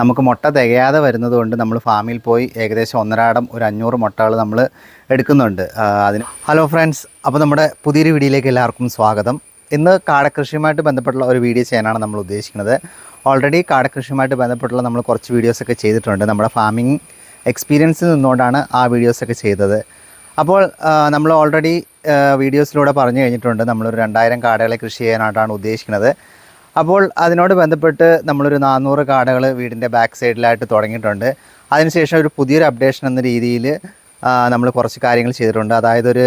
നമുക്ക് മുട്ട തികയാതെ വരുന്നത് കൊണ്ട് നമ്മൾ ഫാമിൽ പോയി ഏകദേശം ഒന്നരാടം ഒരു അഞ്ഞൂറ് മുട്ടകൾ നമ്മൾ എടുക്കുന്നുണ്ട്. അതിന് ഹലോ ഫ്രണ്ട്സ് അപ്പോൾ നമ്മുടെ പുതിയൊരു വീഡിയോയിലേക്ക് എല്ലാവർക്കും സ്വാഗതം. ഇന്ന് കാടക്കൃഷിയുമായിട്ട് ബന്ധപ്പെട്ടുള്ള ഒരു വീഡിയോ ചെയ്യാനാണ് നമ്മൾ ഉദ്ദേശിക്കുന്നത്. ഓൾറെഡി കാടക്കൃഷിയുമായിട്ട് ബന്ധപ്പെട്ടുള്ള നമ്മൾ കുറച്ച് വീഡിയോസൊക്കെ ചെയ്തിട്ടുണ്ട്. നമ്മുടെ ഫാമിംഗ് എക്സ്പീരിയൻസിൽ നിന്നുകൊണ്ടാണ് ആ വീഡിയോസൊക്കെ ചെയ്തത്. അപ്പോൾ നമ്മൾ ഓൾറെഡി വീഡിയോസിലൂടെ പറഞ്ഞു കഴിഞ്ഞിട്ടുണ്ട്. നമ്മളൊരു രണ്ടായിരം കാടകളെ കൃഷി ചെയ്യാനായിട്ടാണ് ഉദ്ദേശിക്കുന്നത്. അപ്പോൾ അതിനോട് ബന്ധപ്പെട്ട് നമ്മളൊരു നാനൂറ് കാടകൾ വീടിന്റെ ബാക്ക് സൈഡിലായിട്ട് തുടങ്ങിയിട്ടുണ്ട്. അതിനുശേഷം ഒരു പുതിയൊരു അപ്ഡേഷൻ എന്ന രീതിയിൽ നമ്മൾ കുറച്ച് കാര്യങ്ങൾ ചെയ്തിട്ടുണ്ട്. അതായത് ഒരു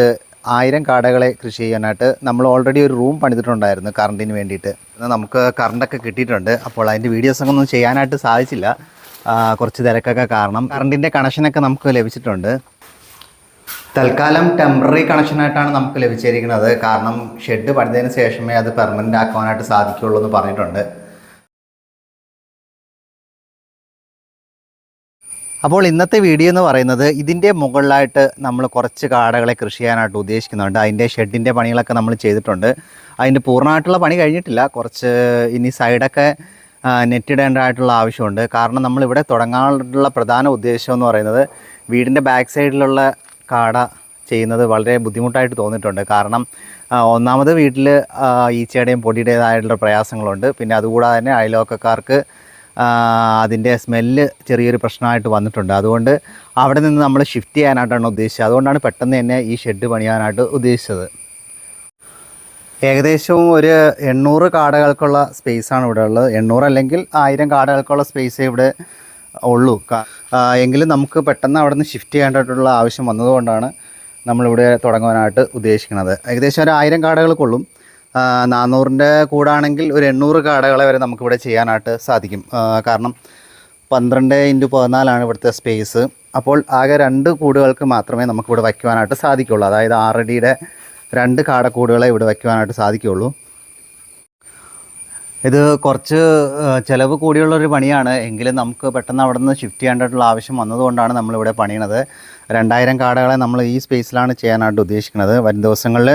ആയിരം കാടകളെ കൃഷി ചെയ്യാനായിട്ട് നമ്മൾ ഓൾറെഡി ഒരു റൂം പണിതിട്ടുണ്ടായിരുന്നു കറണ്ടിന് വേണ്ടിയിട്ട്. നമുക്ക് കറണ്ടൊക്കെ കിട്ടിയിട്ടുണ്ട്. അപ്പോൾ അതിന്റെ വീഡിയോസൊക്കെ ഒന്നും ചെയ്യാനായിട്ട് സാധിച്ചില്ല. കുറച്ച് തിരക്കൊക്കെ കാരണം. കറണ്ടിന്റെ കണക്ഷനൊക്കെ നമുക്ക് ലഭിച്ചിട്ടുണ്ട്. തൽക്കാലം ടെമ്പററി കണക്ഷനായിട്ടാണ് നമുക്ക് ലഭിച്ചിരിക്കുന്നത്. കാരണം ഷെഡ് പണിതതിന് ശേഷമേ അത് പെർമനന്റ് ആക്കുവാനായിട്ട് സാധിക്കുള്ളൂ എന്ന് പറഞ്ഞിട്ടുണ്ട്. അപ്പോൾ ഇന്നത്തെ വീഡിയോ എന്ന് പറയുന്നത് ഇതിന്റെ മുകളിലായിട്ട് നമ്മൾ കുറച്ച് കാടകളെ കൃഷി ചെയ്യാനായിട്ട് ഉദ്ദേശിക്കുന്നുണ്ട്. അതിന്റെ ഷെഡിന്റെ പണികളൊക്കെ നമ്മൾ ചെയ്തിട്ടുണ്ട്. അതിന്റെ പൂർണമായിട്ടുള്ള പണി കഴിഞ്ഞിട്ടില്ല. കുറച്ച് ഇനി സൈഡൊക്കെ നെറ്റിടേണ്ടതായിട്ടുള്ള ആവശ്യമുണ്ട്. കാരണം നമ്മളിവിടെ തുടങ്ങാനുള്ള പ്രധാന ഉദ്ദേശം എന്ന് പറയുന്നത് വീടിന്റെ ബാക്ക് സൈഡിലുള്ള കാട ചെയ്യുന്നത് വളരെ ബുദ്ധിമുട്ടായിട്ട് തോന്നിയിട്ടുണ്ട്. കാരണം ഒന്നാമത് വീട്ടിൽ ഈച്ചയുടെയും പൊടിയുടേതായിട്ടുള്ള പ്രയാസങ്ങളുണ്ട്. പിന്നെ അതുകൂടാതെ തന്നെ അയൽവക്കക്കാർക്ക് ആ, അതിന്റെ സ്മെല്ല് ചെറിയൊരു പ്രശ്നമായിട്ട് വന്നിട്ടുണ്ട്. അതുകൊണ്ട് അവിടെ നിന്ന് നമ്മൾ ഷിഫ്റ്റ് ചെയ്യാനായിട്ടാണ് ഉദ്ദേശിച്ചത്. അതുകൊണ്ടാണ് പെട്ടെന്ന് തന്നെ ഈ ഷെഡ് പണിയാനായിട്ട് ഉദ്ദേശിച്ചത്. ഏകദേശം ഒരു എണ്ണൂറ് കാടകൾക്കുള്ള സ്പേസാണ് ഇവിടെ ഉള്ളത്. എണ്ണൂറ് അല്ലെങ്കിൽ ആയിരം കാടകൾക്കുള്ള സ്പേസ് ഇവിടെ ഉള്ളൂ. എങ്കിലും നമുക്ക് പെട്ടെന്ന് അവിടെ നിന്ന് ഷിഫ്റ്റ് ചെയ്യേണ്ടതായിട്ടുള്ള ആവശ്യം വന്നതുകൊണ്ടാണ് നമ്മളിവിടെ തുടങ്ങുവാനായിട്ട് ഉദ്ദേശിക്കുന്നത്. ഏകദേശം ഒരു ആയിരം കാടകൾ കൊള്ളും. നാനൂറിന്റെ കൂടാണെങ്കിൽ ഒരു എണ്ണൂറ് കാടകളെ വരെ നമുക്കിവിടെ ചെയ്യാനായിട്ട് സാധിക്കും. കാരണം പന്ത്രണ്ട് ഇന്റു പതിനാലാണ് ഇവിടുത്തെ സ്പേസ് അപ്പോൾ ആകെ രണ്ട് കൂടുകൾക്ക് മാത്രമേ നമുക്കിവിടെ വയ്ക്കുവാനായിട്ട് സാധിക്കുള്ളൂ. അതായത് ആറടിയുടെ രണ്ട് കാടക്കൂടുകളെ ഇവിടെ വയ്ക്കുവാനായിട്ട് സാധിക്കുള്ളൂ. ഇത് കുറച്ച് ചിലവ് കൂടിയുള്ള ഒരു പണിയാണ്. എങ്കിലും നമുക്ക് പെട്ടെന്ന് അവിടെ നിന്ന് ഷിഫ്റ്റ് ചെയ്യേണ്ടതായിട്ടുള്ള ആവശ്യം വന്നതുകൊണ്ടാണ് നമ്മളിവിടെ പണിയണത്. രണ്ടായിരം കാടകളെ നമ്മൾ ഈ സ്പേസിലാണ് ചെയ്യാനായിട്ട് ഉദ്ദേശിക്കുന്നത്. വരും ദിവസങ്ങളിൽ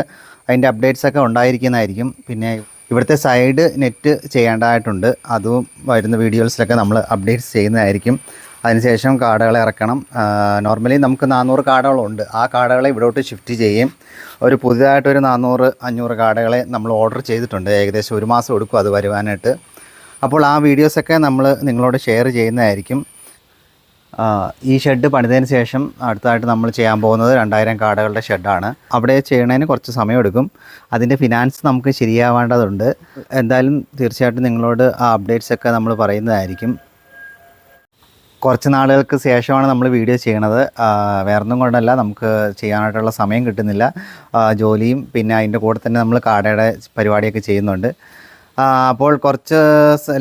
അതിന്റെ അപ്ഡേറ്റ്സ് ഒക്കെ ഉണ്ടായിരിക്കുന്നതായിരിക്കും. പിന്നെ ഇവിടുത്തെ സൈഡ് നെറ്റ് ചെയ്യേണ്ടതായിട്ടുണ്ട്. അതും വരുന്ന വീഡിയോസിലൊക്കെ നമ്മൾ അപ്ഡേറ്റ്സ് ചെയ്യുന്നതായിരിക്കും. അതിനുശേഷം കാടകളെ ഇറക്കണം. നോർമലി നമുക്ക് നാനൂറ് കാടകളുണ്ട്. ആ കാടകളെ ഇവിടോട്ട് ഷിഫ്റ്റ് ചെയ്യും. ഒരു പുതിയതായിട്ട് പുതിയതായിട്ടൊരു നാനൂറ് അഞ്ഞൂറ് കാടകളെ നമ്മൾ ഓർഡർ ചെയ്തിട്ടുണ്ട്. ഏകദേശം ഒരു മാസം എടുക്കും അത് വരുവാനായിട്ട്. അപ്പോൾ ആ വീഡിയോസൊക്കെ നമ്മൾ നിങ്ങളോട് ഷെയർ ചെയ്യുന്നതായിരിക്കും. ഈ ഷെഡ് പണിതതിന് ശേഷം അടുത്തതായിട്ട് നമ്മൾ ചെയ്യാൻ പോകുന്നത് രണ്ടായിരം കാടകളുടെ ഷെഡാണ് അവിടെ ചെയ്യണതിന് കുറച്ച് സമയമെടുക്കും അതിന്റെ ഫിനാൻസ് നമുക്ക് ശരിയാവേണ്ടതുണ്ട്. എന്തായാലും തീർച്ചയായിട്ടും നിങ്ങളോട് ആ അപ്ഡേറ്റ്സൊക്കെ നമ്മൾ പറയുന്നതായിരിക്കും. കുറച്ച് നാളുകൾക്ക് ശേഷമാണ് നമ്മൾ വീഡിയോ ചെയ്യണത്. വേറൊന്നും കൊണ്ടല്ല നമുക്ക് ചെയ്യാനായിട്ടുള്ള സമയം കിട്ടുന്നില്ല. ജോലിയും പിന്നെ അതിന്റെ കൂടെ തന്നെ നമ്മൾ കാടയുടെ പരിപാടിയൊക്കെ ചെയ്യുന്നുണ്ട്. അപ്പോൾ കുറച്ച്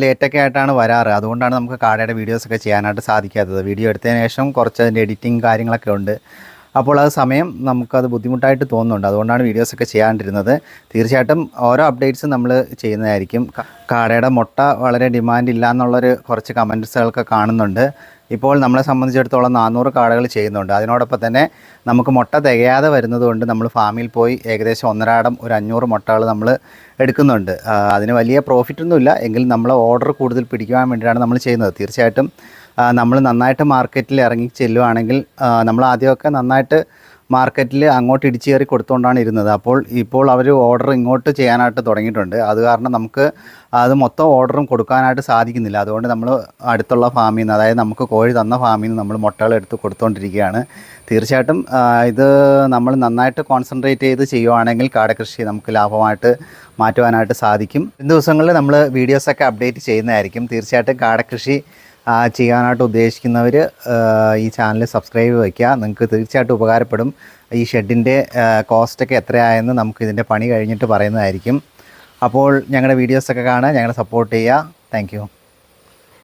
ലേറ്റൊക്കെ ആയിട്ടാണ് വരാറ്. അതുകൊണ്ടാണ് നമുക്ക് കാടയുടെ വീഡിയോസൊക്കെ ചെയ്യാനായിട്ട് സാധിക്കാത്തത്. വീഡിയോ എടുത്തതിന് ശേഷം കുറച്ച് അതിന്റെ എഡിറ്റിംഗ് കാര്യങ്ങളൊക്കെ ഉണ്ട്. അപ്പോൾ അത് സമയം നമുക്കത് ബുദ്ധിമുട്ടായിട്ട് തോന്നുന്നുണ്ട്. അതുകൊണ്ടാണ് വീഡിയോസൊക്കെ ചെയ്യാണ്ടിരുന്നത്. തീർച്ചയായിട്ടും ഓരോ അപ്ഡേറ്റ്സും നമ്മൾ ചെയ്യുന്നതായിരിക്കും. കാടയുടെ മുട്ട വളരെ ഡിമാൻഡ് ഇല്ല എന്നുള്ളൊരു കുറച്ച് കമന്റ്സുകളൊക്കെ കാണുന്നുണ്ട്. ഇപ്പോൾ നമ്മളെ സംബന്ധിച്ചിടത്തോളം നാനൂറ് കാടകൾ ചെയ്യുന്നുണ്ട്. അതിനോടൊപ്പം തന്നെ നമുക്ക് മുട്ട തികയാതെ വരുന്നത് കൊണ്ട് നമ്മൾ ഫാമിൽ പോയി ഏകദേശം ഒന്നരാടം ഒരു അഞ്ഞൂറ് മുട്ടകൾ നമ്മൾ എടുക്കുന്നുണ്ട്. അതിന് വലിയ പ്രോഫിറ്റൊന്നുമില്ല എങ്കിലും നമ്മൾ ഓർഡർ കൂടുതൽ പിടിക്കുവാൻ വേണ്ടിയിട്ടാണ് നമ്മൾ ചെയ്യുന്നത്. തീർച്ചയായിട്ടും നമ്മൾ നന്നായിട്ട് മാർക്കറ്റിൽ ഇറങ്ങി ചെല്ലുവാണെങ്കിൽ നമ്മൾ ആദ്യമൊക്കെ നന്നായിട്ട് മാർക്കറ്റിൽ അങ്ങോട്ട് ഇടിച്ചു കയറി കൊടുത്തുകൊണ്ടാണ് ഇരുന്നത്. അപ്പോൾ ഇപ്പോൾ അവർ ഓർഡർ ഇങ്ങോട്ട് ചെയ്യാനായിട്ട് തുടങ്ങിയിട്ടുണ്ട്. അത് കാരണം നമുക്ക് അത് മൊത്തം ഓർഡറും കൊടുക്കാനായിട്ട് സാധിക്കുന്നില്ല. അതുകൊണ്ട് നമ്മൾ അടുത്തുള്ള ഫാമിൽ നിന്ന് അതായത് നമുക്ക് കോഴി തന്ന ഫാമിൽ നിന്ന് നമ്മൾ മുട്ടകൾ എടുത്ത് കൊടുത്തുകൊണ്ടിരിക്കുകയാണ് തീർച്ചയായിട്ടും ഇത് നമ്മൾ നന്നായിട്ട് കോൺസെൻട്രേറ്റ് ചെയ്ത് ചെയ്യുവാണെങ്കിൽ കാടകൃഷി നമുക്ക് ലാഭമായിട്ട് മാറ്റുവാനായിട്ട് സാധിക്കും. ദിവസങ്ങളിൽ നമ്മൾ വീഡിയോസൊക്കെ അപ്ഡേറ്റ് ചെയ്യുന്നതായിരിക്കും. തീർച്ചയായിട്ടും കാടകൃഷി ചെയ്യാനായിട്ട് ഉദ്ദേശിക്കുന്നവർ ഈ ചാനൽ സബ്സ്ക്രൈബ് വയ്ക്കുക നിങ്ങൾക്ക് തീർച്ചയായിട്ടും ഉപകാരപ്പെടും. ഈ ഷെഡിന്റെ കോസ്റ്റൊക്കെ എത്രയായെന്ന് നമുക്ക് ഇതിന്റെ പണി കഴിഞ്ഞിട്ട് പറയുന്നതായിരിക്കും. അപ്പോൾ ഞങ്ങളുടെ വീഡിയോസൊക്കെ കാണുക ഞങ്ങളെ സപ്പോർട്ട് ചെയ്യുക. താങ്ക്